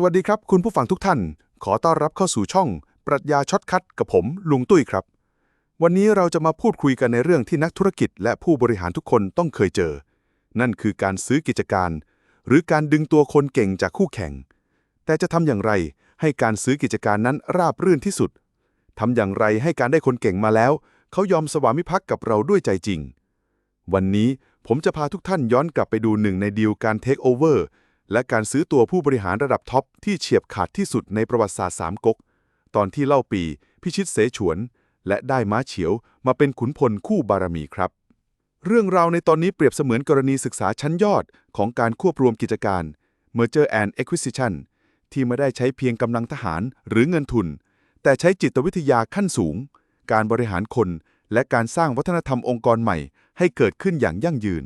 สวัสดีครับ คุณผู้ฟังทุกท่าน ขอต้อนรับเข้าสู่ช่อง ปรัชญาช็อตคัดกับผม ลุงตุ้ยครับ วันนี้เราจะมาพูดคุยกันในเรื่องที่นักธุรกิจและผู้บริหารทุกคนต้องเคยเจอ นั่นคือการซื้อกิจการ หรือการดึงตัวคนเก่งจากคู่แข่ง แต่จะทำอย่างไรให้การซื้อกิจการนั้นราบรื่นที่สุดทำอย่างไรให้การได้คนเก่งมาแล้ว เขายอมสวามิภักดิ์กับเราด้วยใจจริง วันนี้ผมจะพาทุกท่านย้อนกลับไปดูหนึ่งในดีลการเทคโอเวอร์ และการซื้อตัวผู้บริหารระดับท็อปที่เฉียบขาดที่สุดในประวัติศาสตร์สามก๊ก ตอนที่เล่าปี พิชิตเสฉวน และได้ม้าเฉียวมาเป็นขุนพลคู่บารมีครับ เรื่องราวในตอนนี้เปรียบเสมือนกรณีศึกษาชั้นยอดของการควบรวมกิจการ Merger and Acquisition ที่ไม่ได้ใช้เพียงกำลังทหารหรือเงินทุน แต่ใช้จิตวิทยาขั้นสูง การบริหารคนและการสร้างวัฒนธรรมองค์กรใหม่ ให้เกิดขึ้นอย่างยั่งยืน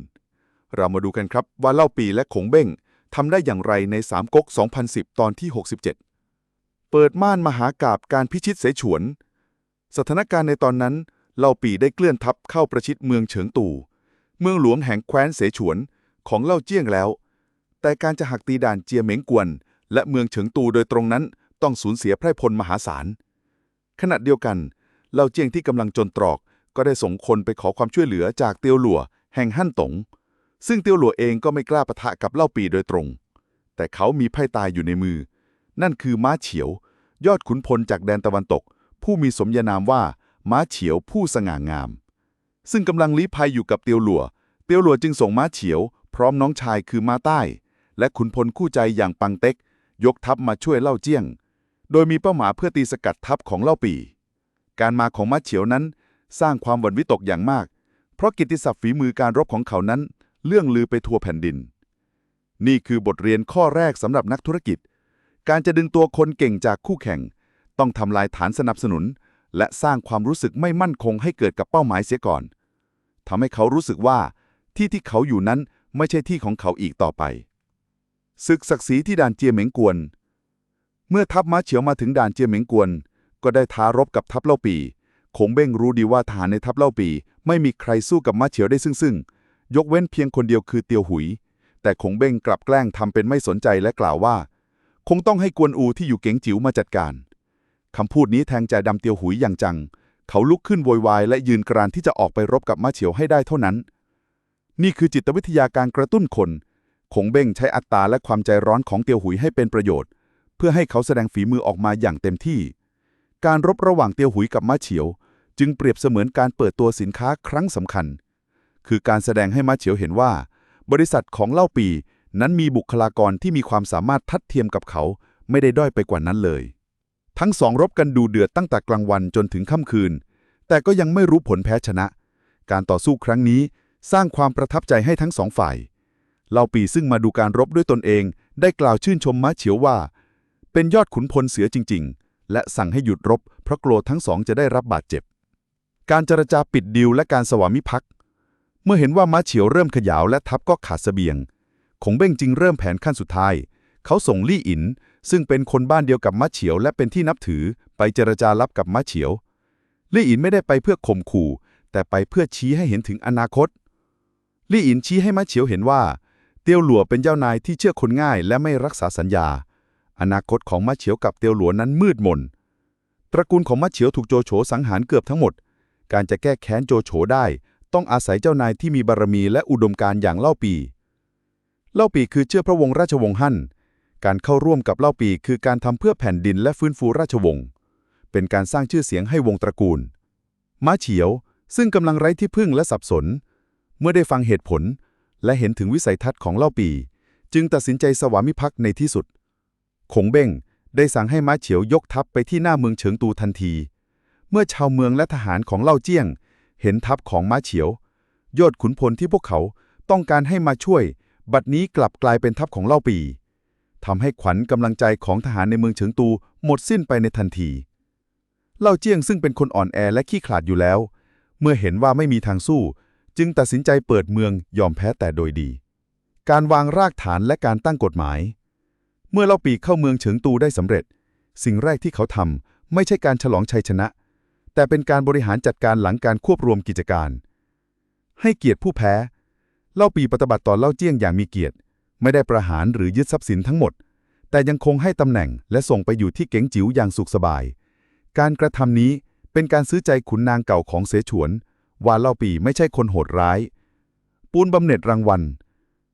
เรามาดูกันครับว่าเล่าปีและขงเบ้ง ทำได้อย่างไรในสามก๊ก 2010 ตอนที่ 67 เปิดม่านมหากาบการพิชิตเสฉวน สถานการณ์ในตอนนั้นเล่าปีได้เคลื่อนทัพเข้าประชิดเมืองเฉิงตู่ เมืองหลวงแห่งแคว้นเสฉวนของเล่าเจี้ยงแล้ว แต่การจะหักตีด่านเจียเหม็งกวน และเมืองเฉิงตูโดยตรงนั้นต้องสูญเสียไพร่พลมหาศาล ขณะเดียวกันเล่าเจียงที่กำลังจนตรอกก็ได้ส่งคนไปขอความช่วยเหลือจากเตียวหลัวแห่งฮั่นตง ซึ่งเตียวหลัวเองก็ไม่กล้าปะทะกับเล่าปีโดยตรง แต่เขามีไพ่ตายอยู่ในมือ นั่นคือม้าเฉียว ยอดขุนพลจากแดนตะวันตก ผู้มีสมญานามว่า ม้าเฉียวผู้สง่างาม ซึ่งกำลังลี้ภัยอยู่กับเตียวหลัว เตียวหลัวจึงส่งม้าเฉียว พร้อมน้องชายคือม้าใต้ และขุนพลคู่ใจอย่างปังเต็ก ยกทัพมาช่วยเล่าเจี้ยง โดยมีเป้าหมายเพื่อตีสกัดทัพของเล่าปี การมาของม้าเฉียวนั้น สร้างความหวั่นวิตกอย่างมาก เพราะกิตติศัพท์ฝีมือการรบของเขานั้น เรื่องลือไปทั่วแผ่นดิน นี่คือบทเรียนข้อแรกสำหรับนักธุรกิจ การจะดึงตัวคนเก่งจากคู่แข่ง ต้องทำลายฐานสนับสนุน และสร้างความรู้สึกไม่มั่นคงให้เกิดกับเป้าหมายเสียก่อนทำให้เขารู้สึกว่า ที่ที่เขาอยู่นั้นไม่ใช่ที่ของเขาอีกต่อไปศึกศักดิ์ศรีที่ด่านเจียเหม็งกวน เมื่อทัพม้าเฉียวมาถึงด่านเจียเหม็งกวน ก็ได้ท้ารบกับทัพเล่าปีคงเบ้งรู้ดีว่าทหารในทัพเล่าปี ไม่มีใครสู้กับม้าเฉียวได้ซึ่งซึ่งๆ ยกเว้นเพียงคนเดียวคือเตียวหุย แต่คงเบ้งกลับแกล้งทำเป็นไม่สนใจและกล่าวว่า คงต้องให้กวนอูที่อยู่เก๋งจิ๋วมาจัดการคำพูดนี้แทงใจดำเตียวหุยอย่างจัง เขาลุกขึ้นโวยวายและยืนกรานที่จะออกไปรบกับมาเฉียวให้ได้เท่านั้น นี่คือจิตวิทยาการกระตุ้นคนคงเบ้งใช้อัตตาและความใจร้อนของเตียวหุยให้เป็นประโยชน์ เพื่อให้เขาแสดงฝีมือออกมาอย่างเต็มที่ การรบระหว่างเตียวหุยกับมาเฉียว จึงเปรียบเสมือนการเปิดตัวสินค้าครั้งสำคัญ คือการแสดงให้ม้าเฉียวเห็นว่า บริษัทของเล่าปีนั้นมีบุคลากรที่มีความสามารถทัดเทียมกับเขา ไม่ได้ด้อยไปกว่านั้นเลย ทั้งสองรบกันดูเดือดตั้งแต่กลางวันจนถึงค่ำคืน แต่ก็ยังไม่รู้ผลแพ้ชนะ การต่อสู้ครั้งนี้สร้างความประทับใจให้ทั้งสองฝ่าย เล่าปีซึ่งมาดูการรบด้วยตนเอง ได้กล่าวชื่นชมม้าเฉียวว่า เป็นยอดขุนพลเสือจริง ๆ และสั่งให้หยุดรบเพราะกลัวทั้งสองจะได้รับบาดเจ็บ การเจรจาปิดดีลและการสวามิภักดิ์ เมื่อเห็นว่าม้าเฉียวเริ่มขยาวและทัพก็ขาดเสบียงคงเบ้งจึงเริ่มแผนขั้นสุดท้าย เขาส่งลี่อิน ซึ่งเป็นคนบ้านเดียวกับม้าเฉียวและเป็นที่นับถือไปเจรจาลับกับม้าเฉียว ลี่อินไม่ได้ไปเพื่อข่มขู่ แต่ไปเพื่อชี้ให้เห็นถึงอนาคต ลี่อินชี้ให้ม้าเฉียวเห็นว่า เตียวหลัวเป็นเจ้านายที่เชื่อคนง่ายและไม่รักษาสัญญา อนาคตของม้าเฉียวกับเตียวหลัวนั้นมืดมน ตระกูลของม้าเฉียวถูกโจโฉสังหารเกือบทั้งหมด การจะแก้แค้นโจโฉได้ ต้องอาศัยเจ้านายที่มีบารมีและอุดมการ์อย่างเล่าปี เล่าปีคือเชื่อพระวงศ์ราชวงศ์ฮั่น การเข้าร่วมกับเล่าปีคือการทำเพื่อแผ่นดินและฟื้นฟูราชวงศ์ เป็นการสร้างชื่อเสียงให้วงตระกูล ม้าเฉียว ซึ่งกำลังไร้ที่พึ่งและสับสน เมื่อได้ฟังเหตุผล และเห็นถึงวิสัยทัศน์ของเล่าปี จึงตัดสินใจสวามิภักดิ์ในที่สุดคงเบ้งได้สั่งให้ม้าเฉียวยกทัพไปที่หน้าเมืองเฉิงตูทันที เมื่อชาวเมืองและทหารของเล่าเจี้ยง เห็นทัพของม้าเฉียว ยอดขุนพลที่พวกเขาต้องการให้มาช่วย บัดนี้กลับกลายเป็นทัพของเล่าปีทำให้ขวัญกำลังใจของทหารในเมืองเฉิงตูหมดสิ้นไปในทันที เล่าเจี้ยงซึ่งเป็นคนอ่อนแอและขี้ขลาดอยู่แล้ว เมื่อเห็นว่าไม่มีทางสู้ จึงตัดสินใจเปิดเมืองยอมแพ้แต่โดยดี การวางรากฐานและการตั้งกฎหมาย เมื่อเล่าปีเข้าเมืองเฉิงตูได้สำเร็จ สิ่งแรกที่เขาทำไม่ใช่การฉลองชัยชนะ แต่เป็นการบริหารจัดการหลังการควบรวมกิจการ ให้เกียรติผู้แพ้ เล่าปีปฏิบัติต่อเล่าเจี้ยงอย่างมีเกียรติ ไม่ได้ประหารหรือยึดทรัพย์สินทั้งหมด แต่ยังคงให้ตำแหน่งและส่งไปอยู่ที่เก๋งจิ๋วอย่างสุขสบาย การกระทำนี้เป็นการซื้อใจขุนนางเก่าของเสฉวน ว่าเล่าปีไม่ใช่คนโหดร้าย ปูนบำเหน็จรางวัล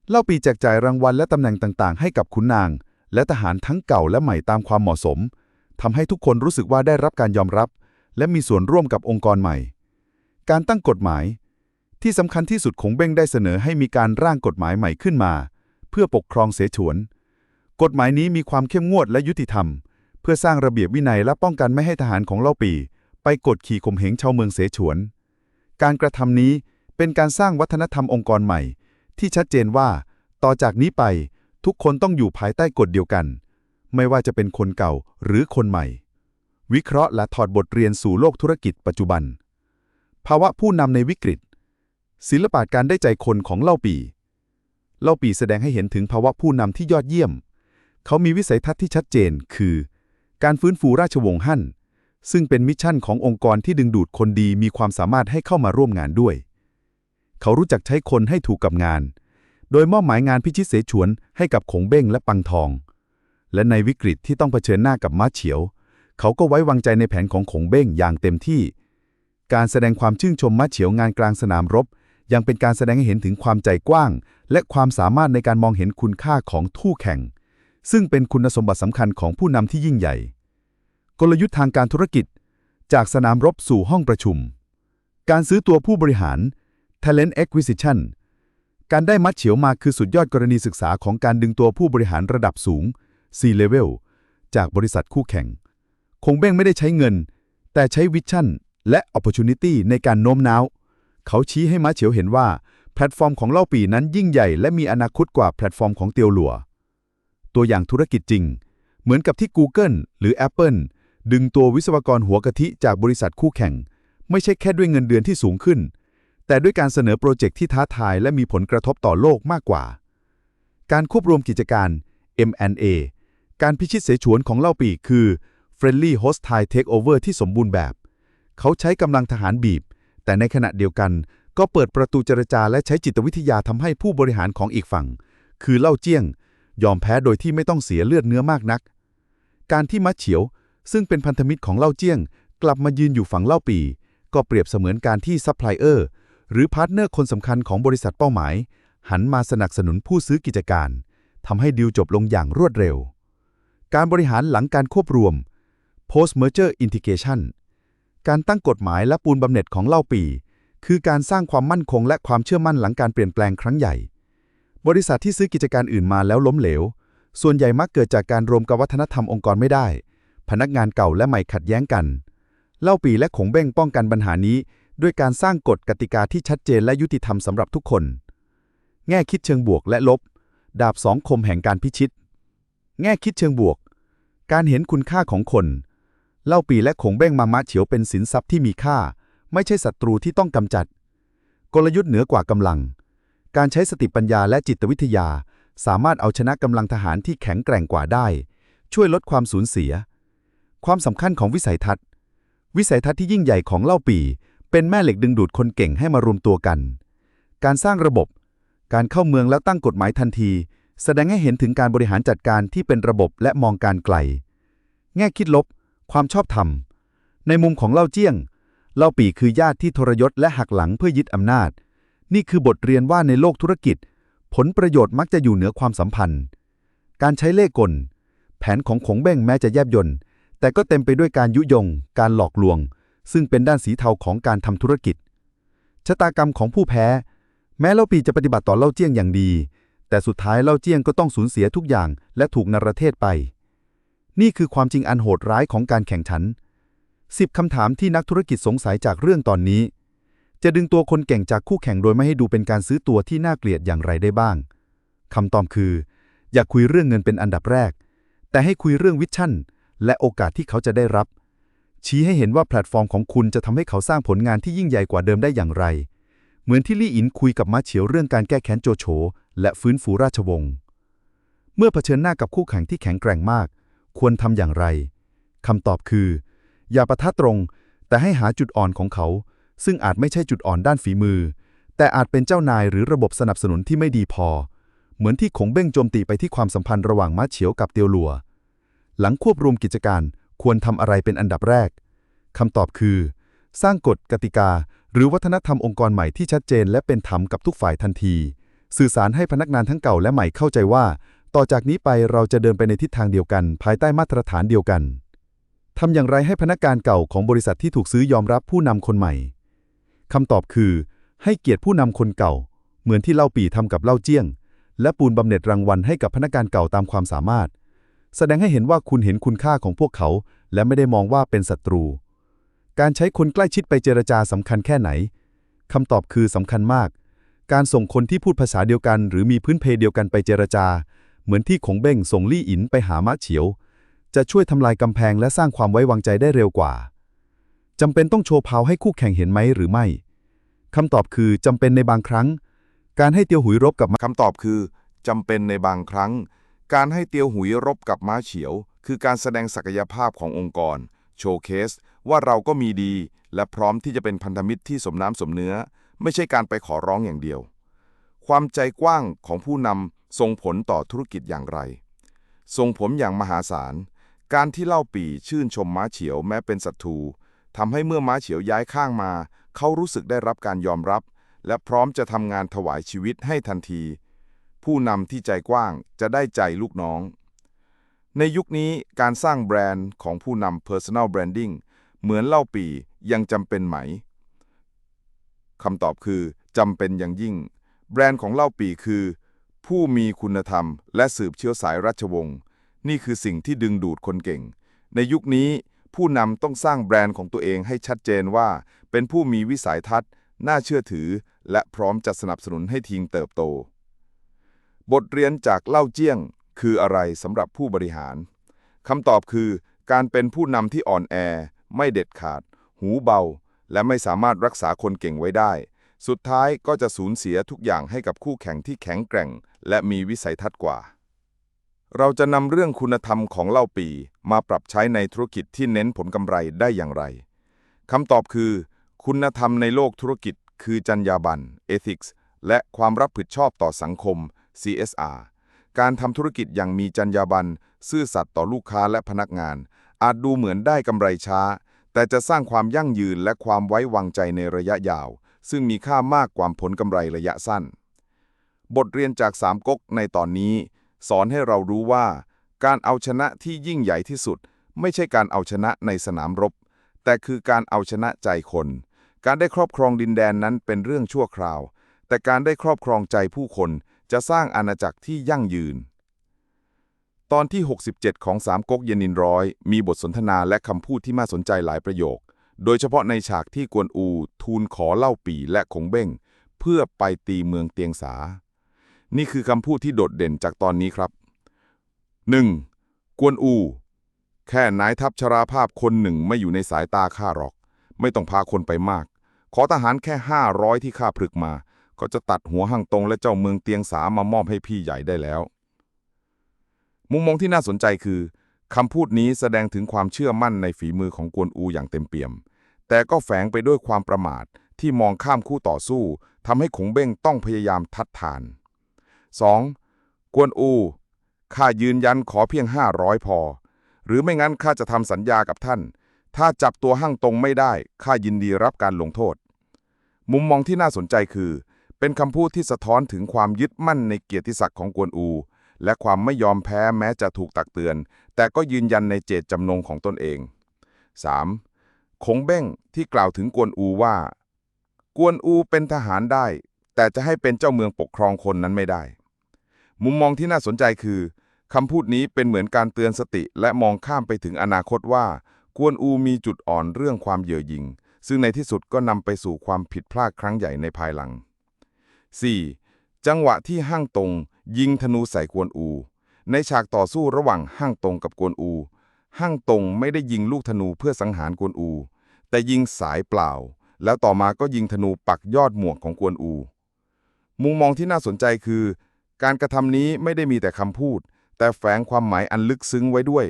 เล่าปีแจกจ่ายรางวัลและตำแหน่งต่างๆ ให้กับขุนนาง และทหารทั้งเก่าและใหม่ตามความเหมาะสมทำให้ทุกคนรู้สึกว่าได้รับการยอมรับ และมีส่วนร่วมกับองค์กรใหม่ การตั้งกฎหมาย ที่สำคัญที่สุดของเบ้งได้เสนอให้มีการร่างกฎหมายใหม่ขึ้นมา เพื่อปกครองเสฉวน กฎหมายนี้มีความเข้มงวดและยุติธรรม เพื่อสร้างระเบียบวินัยและป้องกันไม่ให้ทหารของเล่าปี ไปกดขี่ข่มเหงชาวเมืองเสฉวน การกระทำนี้เป็นการสร้างวัฒนธรรมองค์กรใหม่ ที่ชัดเจนว่า ต่อจากนี้ไปทุกคนต้องอยู่ภายใต้กฎเดียวกัน ไม่ว่าจะเป็นคนเก่าหรือคนใหม่ วิเคราะห์และถอดบทเรียนสู่โลกธุรกิจปัจจุบัน ภาวะผู้นำในวิกฤต ศิลปะการได้ใจคนของเล่าปี เล่าปีแสดงให้เห็นถึงภาวะผู้นำที่ยอดเยี่ยม เขามีวิสัยทัศน์ที่ชัดเจน คือ การฟื้นฟูราชวงศ์ฮั่น ซึ่งเป็นมิชชั่นขององค์กรที่ดึงดูดคนดีมีความสามารถให้เข้ามาร่วมงานด้วย เขารู้จักใช้คนให้ถูกกับงาน โดยมอบหมายงานพิชิตเสฉวนให้กับขงเบ้งและปังทอง และในวิกฤตที่ต้องเผชิญหน้ากับม้าเฉียว เขาก็ไว้วางใจในแผนของขงเบ้งอย่างเต็มที่ การแสดงความชื่นชมม้าเฉียวงานกลางสนามรบ ยังเป็นการแสดงให้เห็นถึงความใจกว้าง และความสามารถในการมองเห็นคุณค่าของทู่แข่ง ซึ่งเป็นคุณสมบัติสำคัญของผู้นำที่ยิ่งใหญ่ กลยุทธ์ทางการธุรกิจ จากสนามรบสู่ห้องประชุม การซื้อตัวผู้บริหาร Talent Acquisition การได้มัดเฉียวมาคือสุดยอดกรณีศึกษาของการดึงตัวผู้บริหารระดับสูง C-Level จากบริษัทคู่แข่ง งเบ้งไม่ได้ใช้เงิน แต่ใช้วิชั่นและ Opportunity ในการโน้มน้าว เขาชี้ให้ม้าเฉียวเห็นว่า แพลตฟอร์มของเล่าปีนั้นยิ่งใหญ่และมีอนาคตกว่าแพลตฟอร์มของเตียวหลัว ตัวอย่างธุรกิจจริง เหมือนกับที่ Google หรือ Apple ดึงตัววิศวกรหัวกะทิจากบริษัทคู่แข่ง ไม่ใช่แค่ด้วยเงินเดือนที่สูงขึ้น แต่ด้วยการเสนอโปรเจกต์ที่ท้าทายและมีผลกระทบต่อโลกมากกว่า การควบรวมกิจการ M&A การพิชิตเสฉวนของเล่าปีคือ Friendly Hostile Takeover ที่สมบูรณ์แบบ เขาใช้กำลังทหารบีบ แต่ในขณะเดียวกันก็เปิดประตูเจรจาและใช้จิตวิทยาทำให้ผู้บริหารของอีกฝั่ง คือเล่าเจี้ยง ยอมแพ้โดยที่ไม่ต้องเสียเลือดเนื้อมากนัก การที่มัดเฉียว ซึ่งเป็นพันธมิตรของเล่าเจี้ยง กลับมายืนอยู่ฝั่งเล่าปี ก็เปรียบเสมือนการที่ซัพพลายเออร์หรือพาร์ทเนอร์คนสำคัญของบริษัทเป้าหมาย หันมาสนับสนุนผู้ซื้อกิจการทำให้ดีลจบลงอย่างรวดเร็ว การบริหารหลังการควบรวม post merger integration การตั้งกฎหมายและปูนบำเหน็จของเล่าปี คือการสร้างความมั่นคงและความเชื่อมั่นหลังการเปลี่ยนแปลงครั้งใหญ่ บริษัทที่ซื้อกิจการอื่นมาแล้วล้มเหลว ส่วนใหญ่มักเกิดจากการรวมกับวัฒนธรรมองค์กรไม่ได้ พนักงานเก่าและใหม่ขัดแย้งกัน เล่าปีและขงเบ้งป้องกันปัญหานี้ ด้วยการสร้างกฎกติกาที่ชัดเจนและยุติธรรมสำหรับทุกคน แง่คิดเชิงบวกและลบ ดาบสองคมแห่งการพิชิต แง่คิดเชิงบวก การเห็นคุณค่าของคน เล่าปีและขงเบ้งมามะเฉียวเป็นสินทรัพย์ที่มีค่า ไม่ใช่ศัตรูที่ต้องกำจัด กลยุทธ์เหนือกว่ากำลัง การใช้สติปัญญาและจิตวิทยา สามารถเอาชนะกำลังทหารที่แข็งแกร่งกว่าได้ ช่วยลดความสูญเสีย ความสำคัญของวิสัยทัศน์ วิสัยทัศน์ที่ยิ่งใหญ่ของเล่าปี เป็นแม่เหล็กดึงดูดคนเก่งให้มารวมตัวกัน การสร้างระบบ การเข้าเมืองแล้วตั้งกฎหมายทันที แสดงให้เห็นถึงการบริหารจัดการที่เป็นระบบและมองการไกล แง่คิดลบ ความชอบธรรม ในมุมของเล่าเจี้ยง เล่าปีคือญาติที่ทรยศและหักหลังเพื่อยึดอำนาจ นี่คือบทเรียนว่าในโลกธุรกิจ ผลประโยชน์มักจะอยู่เหนือความสัมพันธ์ การใช้เล่ห์กล แผนของขงเบ้งแม้จะแยบยลแต่ก็เต็มไปด้วยการยุยง การหลอกลวง ซึ่งเป็นด้านสีเทาของการทำธุรกิจ ชะตากรรมของผู้แพ้ แม้เล่าปีจะปฏิบัติต่อเล่าเจี้ยงอย่างดี แต่สุดท้ายเล่าเจี้ยงก็ต้องสูญเสียทุกอย่างและถูกนรเทศไป นี่คือความจริงอันโหดร้ายของการแข่งขัน 10 คำถามที่นักธุรกิจสงสัยจากเรื่องตอนนี้ จะดึงตัวคนเก่งจากคู่แข่งโดยไม่ให้ดูเป็นการซื้อตัวที่น่าเกลียดอย่างไรได้บ้าง คำตอบคือ อย่าคุยเรื่องเงินเป็นอันดับแรก แต่ให้คุยเรื่องวิชั่น และโอกาสที่เขาจะได้รับ ชี้ให้เห็นว่าแพลตฟอร์มของคุณจะทำให้เขาสร้างผลงานที่ยิ่งใหญ่กว่าเดิมได้อย่างไร เหมือนที่ลี่อินคุยกับมาเฉียวเรื่องการแก้แค้นโจโฉและฟื้นฟูราชวงศ์ เมื่อเผชิญหน้ากับคู่แข่งที่แข็งแกร่งมาก ควรทำอย่างไรคำตอบคือ อย่าประทะตรง แต่ให้หาจุดอ่อนของเขา ซึ่งอาจไม่ใช่จุดอ่อนด้านฝีมือ แต่อาจเป็นเจ้านายหรือระบบสนับสนุนที่ไม่ดีพอ เหมือนที่ขงเบ้งโจมตีไปที่ความสัมพันธ์ระหว่างม้าเฉียวกับเตียวหลัว หลังควบรวมกิจการควรทำอะไรเป็นอันดับแรกคำตอบคือ สร้างกฎกติกา หรือวัฒนธรรมองค์กรใหม่ที่ชัดเจน และเป็นธรรมกับทุกฝ่ายทันที สื่อสารให้พนักงานทั้งเก่าและใหม่เข้าใจว่า ต่อจากนี้ไปเราจะเดินไปในทิศทางเดียวกัน ภายใต้มาตรฐานเดียวกัน ทำอย่างไรให้พนักงานเก่าของบริษัทที่ถูกซื้อยอมรับผู้นำคนใหม่คำตอบคือ ให้เกียรติผู้นำคนเก่า เหมือนที่เล่าปี่ทำกับเล่าเจี้ยง และปูนบำเหน็จรางวัลให้กับพนักงานเก่าตามความสามารถ แสดงให้เห็นว่าคุณเห็นคุณค่าของพวกเขา และไม่ได้มองว่าเป็นศัตรู การใช้คนใกล้ชิดไปเจรจาสำคัญแค่ไหนคำตอบคือสำคัญมาก การส่งคนที่พูดภาษาเดียวกัน หรือมีพื้นเพเดียวกันไปเจรจา เหมือนที่ขงเบ้งส่งลี่อินไปหามะเฉียว จะช่วยทำลายกำแพงและสร้างความไว้วางใจได้เร็วกว่าจำเป็นต้องโชว์พาวให้คู่แข่งเห็นไหมหรือไม่คำตอบคือจำเป็นในบางครั้ง การให้เตียวหุยรบกับคำตอบคือจำเป็นในบางครั้ง การให้เตียวหุยรบกับม้าเฉียว คือการแสดงศักยภาพขององค์กร โชว์เคส ว่าเราก็มีดี และพร้อมที่จะเป็นพันธมิตรที่สมน้ำสมเนื้อ ไม่ใช่การไปขอร้องอย่างเดียว ความใจกว้างของผู้นำ ส่งผลต่อธุรกิจอย่างไร ส่งผลอย่างมหาศาล การที่เล่าปีชื่นชมม้าเฉียวแม้เป็นศัตรูทำให้เมื่อม้าเฉียวย้ายข้างมา เขารู้สึกได้รับการยอมรับ และพร้อมจะทำงานถวายชีวิตให้ทันที ผู้นำที่ใจกว้างจะได้ใจลูกน้อง ในยุคนี้การสร้างแบรนด์ของผู้นำ Personal Branding เหมือนเล่าปียังจำเป็นไหมคำตอบคือจำเป็นอย่างยิ่ง แบรนด์ของเล่าปีคือ ผู้มีคุณธรรม และสืบเชื้อสายราชวงศ์นี่คือสิ่งที่ดึงดูดคนเก่ง ในยุคนี้ผู้นำต้องสร้างแบรนด์ของตัวเองให้ชัดเจนว่า เป็นผู้มีวิสัยทัศน์ น่าเชื่อถือ และพร้อมจะสนับสนุนให้ทีมเติบโต บทเรียนจากเล่าเจี้ยง คืออะไรสำหรับผู้บริหารคำตอบคือ การเป็นผู้นำที่อ่อนแอ ไม่เด็ดขาด หูเบา และไม่สามารถรักษาคนเก่งไว้ได้ สุดท้ายก็จะสูญเสียทุกอย่างให้กับคู่แข่งที่แข็งแกร่ง และมีวิสัยทัศน์กว่า เราจะนำเรื่องคุณธรรมของเล่าปีมาปรับใช้ในธุรกิจที่เน้นผลกำไรได้อย่างไรคำตอบคือ คุณธรรมในโลกธุรกิจ คือจรรยาบรรณ ethics และความรับผิดชอบต่อสังคม CSR การทำธุรกิจอย่างมีจรรยาบรรณซื่อสัตย์ต่อลูกค้าและพนักงาน อาจดูเหมือนได้กำไรช้า แต่จะสร้างความยั่งยืนและความไว้วางใจในระยะยาว ซึ่งมีค่ามากกว่าผลกำไรระยะสั้น บทเรียนจากสามก๊กในตอนนี้ สอนให้เรารู้ว่า การเอาชนะที่ยิ่งใหญ่ที่สุด ไม่ใช่การเอาชนะในสนามรบ แต่คือการเอาชนะใจคน การได้ครอบครองดินแดนนั้นเป็นเรื่องชั่วคราว แต่การได้ครอบครองใจผู้คนจะสร้างอาณาจักรที่ยั่งยืน ตอนที่ 67 ของสามก๊กเยนินร้อย มีบทสนทนาและคำพูดที่น่าสนใจหลายประโยค โดยเฉพาะในฉากที่กวนอูทูลขอเล่าปีและคงเบ้ง เพื่อไปตีเมืองเตียงสา นี่คือคำพูดที่โดดเด่นจากตอนนี้ครับ 1. กวนอู แค่นายทัพชราภาพคนหนึ่งไม่อยู่ในสายตาข้าหรอก ไม่ต้องพาคนไปมาก ขอทหารแค่ 500 ที่ข้าพรึกมา ก็จะตัดหัวหั่งตรงและเจ้าเมืองเตียงสามามอบให้พี่ใหญ่ได้แล้ว มุมมองที่น่าสนใจคือ คำพูดนี้แสดงถึงความเชื่อมั่นในฝีมือของกวนอูอย่างเต็มเปี่ยม แต่ก็แฝงไปด้วยความประมาทที่มองข้ามคู่ต่อสู้ทำให้ขงเบ้งต้องพยายามทัดทาน 2. กวนอู ข้ายืนยันขอเพียง 500 พอ หรือไม่งั้นข้าจะทำสัญญากับท่าน ถ้าจับตัวหั่งตรงไม่ได้ ข้ายินดีรับการลงโทษ มุมมองที่น่าสนใจคือ เป็นคำพูดที่สะท้อนถึงความยึดมั่นในเกียรติศักดิ์ของกวนอู และความไม่ยอมแพ้แม้จะถูกตักเตือน แต่ก็ยืนยันในเจตจำนงของตนเอง 3. คงเบ้งที่กล่าวถึงกวนอูว่า กวนอูเป็นทหารได้ แต่จะให้เป็นเจ้าเมืองปกครองคนนั้นไม่ได้ มุมมองที่น่าสนใจคือคำพูดนี้เป็นเหมือนการเตือนสติและมองข้ามไปถึงอนาคตว่า กวนอูมีจุดอ่อนเรื่องความเย่อหยิ่งซึ่งในที่สุดก็นำไปสู่ความผิดพลาดครั้งใหญ่ในภายหลัง 4. จังหวะที่ห้างตรง ยิงธนูใส่กวนอู ในฉากต่อสู้ระหว่างห้างตงกับกวนอู ห้างตงไม่ได้ยิงลูกธนูเพื่อสังหารกวนอู แต่ยิงสายเปล่า แล้วต่อมาก็ยิงธนูปักยอดหมวกของกวนอู มุมมองที่น่าสนใจคือ การกระทำนี้ไม่ได้มีแต่คำพูด แต่แฝงความหมายอันลึกซึ้งไว้ด้วย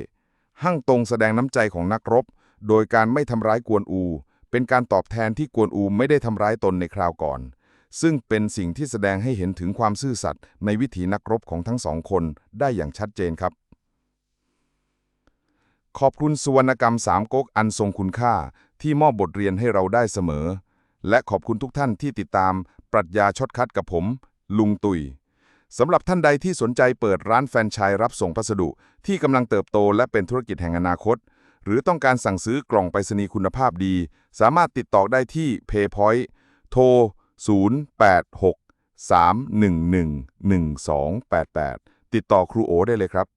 ห้างตงแสดงน้ำใจของนักรบ โดยการไม่ทำร้ายกวนอู เป็นการตอบแทนที่กวนอูไม่ได้ทำร้ายตนในคราวก่อน ซึ่งเป็นสิ่งที่แสดงให้เห็นถึงความซื่อสัตย์ในวิถีนักรบของทั้งสองคนได้อย่างชัดเจนครับ ขอบคุณสุวรรณกรรมสามก๊กอันทรงคุณค่าที่มอบบทเรียนให้เราได้เสมอ และขอบคุณทุกท่านที่ติดตามปรัชญาช็อตคัดกับผม ลุงตุยสำหรับท่านใดที่สนใจเปิดร้านแฟรนไชส์รับส่งพัสดุ ที่กำลังเติบโตและเป็นธุรกิจแห่งอนาคต หรือต้องการสั่งซื้อกล่องไปรษณีย์คุณภาพดี สามารถติดต่อได้ที่ PayPoint โทร 086 311 1288 ติดต่อครูโอได้เลยครับ